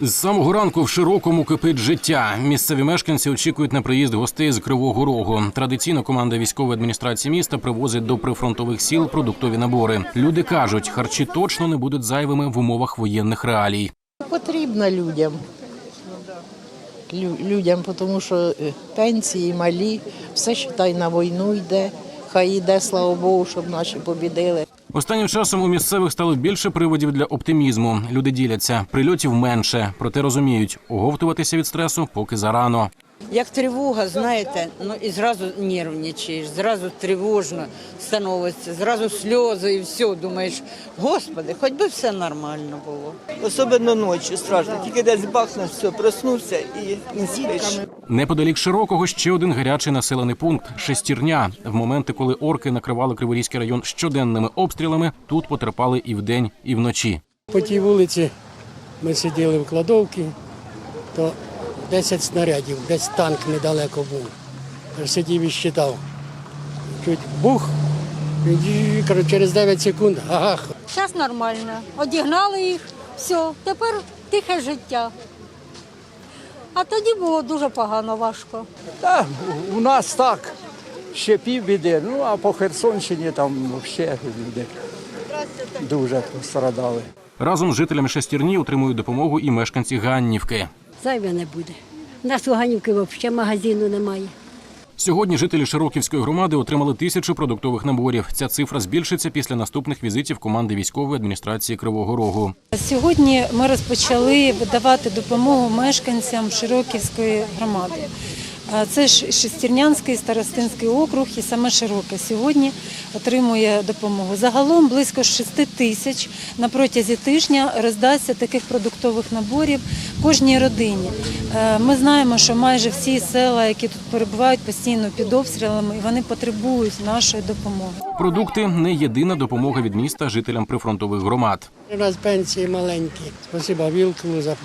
З самого ранку в широкому кипить життя. Місцеві мешканці очікують на приїзд гостей з Кривого Рогу. Традиційно команда військової адміністрації міста привозить до прифронтових сіл продуктові набори. Люди кажуть, харчі точно не будуть зайвими в умовах воєнних реалій. Потрібно людям. Людям, тому що е, пенсії малі, все считай на війну йде. Хай йде, слава Богу, щоб наші побідили. Останнім часом у місцевих стало більше приводів для оптимізму. Люди діляться, прильотів менше, проте розуміють, оговтуватися від стресу поки зарано. Як тривога, знаєте, ну і зразу нервничаєш, зразу тривожно становиться, зразу сльози і все. Думаєш, господи, хоч би все нормально було. Особливо ночі страшно. Тільки десь бахне, все, проснувся і не спиш. Неподалік широкого ще один гарячий населений пункт шестірня. В моменти, коли орки накривали Криворізький район щоденними обстрілами, тут потерпали і вдень, і вночі. По тій вулиці ми сиділи в кладовці, то 10 снарядів, десь танк недалеко був. Я сидів і щитав. Чуть бух, і, через 9 секунд гах. Зараз нормально. Одігнали їх, все, тепер тихе життя. А тоді було дуже погано, важко. Та, у нас так, ще півбіди, ну а по Херсонщині там взагалі люди дуже пострадали. Разом з жителями шестірні отримують допомогу і мешканці Ганнівки. Зайве не буде. У нас у Ганівки взагалі магазину немає. Сьогодні жителі Широківської громади отримали тисячу продуктових наборів. Ця цифра збільшиться після наступних візитів команди військової адміністрації Кривого Рогу. Сьогодні ми розпочали давати допомогу мешканцям Широківської громади. А Це ж Шестернянський старостинський округ і саме Широке сьогодні отримує допомогу. Загалом близько 6 тисяч на протязі тижня роздасться таких продуктових наборів кожній родині. Е, Ми знаємо, що майже всі села, які тут перебувають постійно під обстрілами, і вони потребують нашої допомоги. Продукти не єдина допомога від міста жителям прифронтових громад. У нас пенсії маленькі. Спасибо Вілкулу за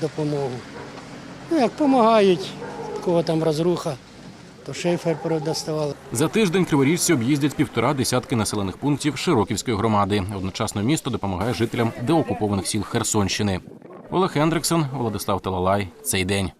допомогу. Ну, як допомагають, кого там розруха, то шейфер продоставали. За тиждень криворіжці об'їздять півтора десятки населених пунктів Широківської громади. Одночасно місто допомагає жителям деокупованих сіл Херсонщини. Олег Хендриксон, Владислав Талалай. Цей день.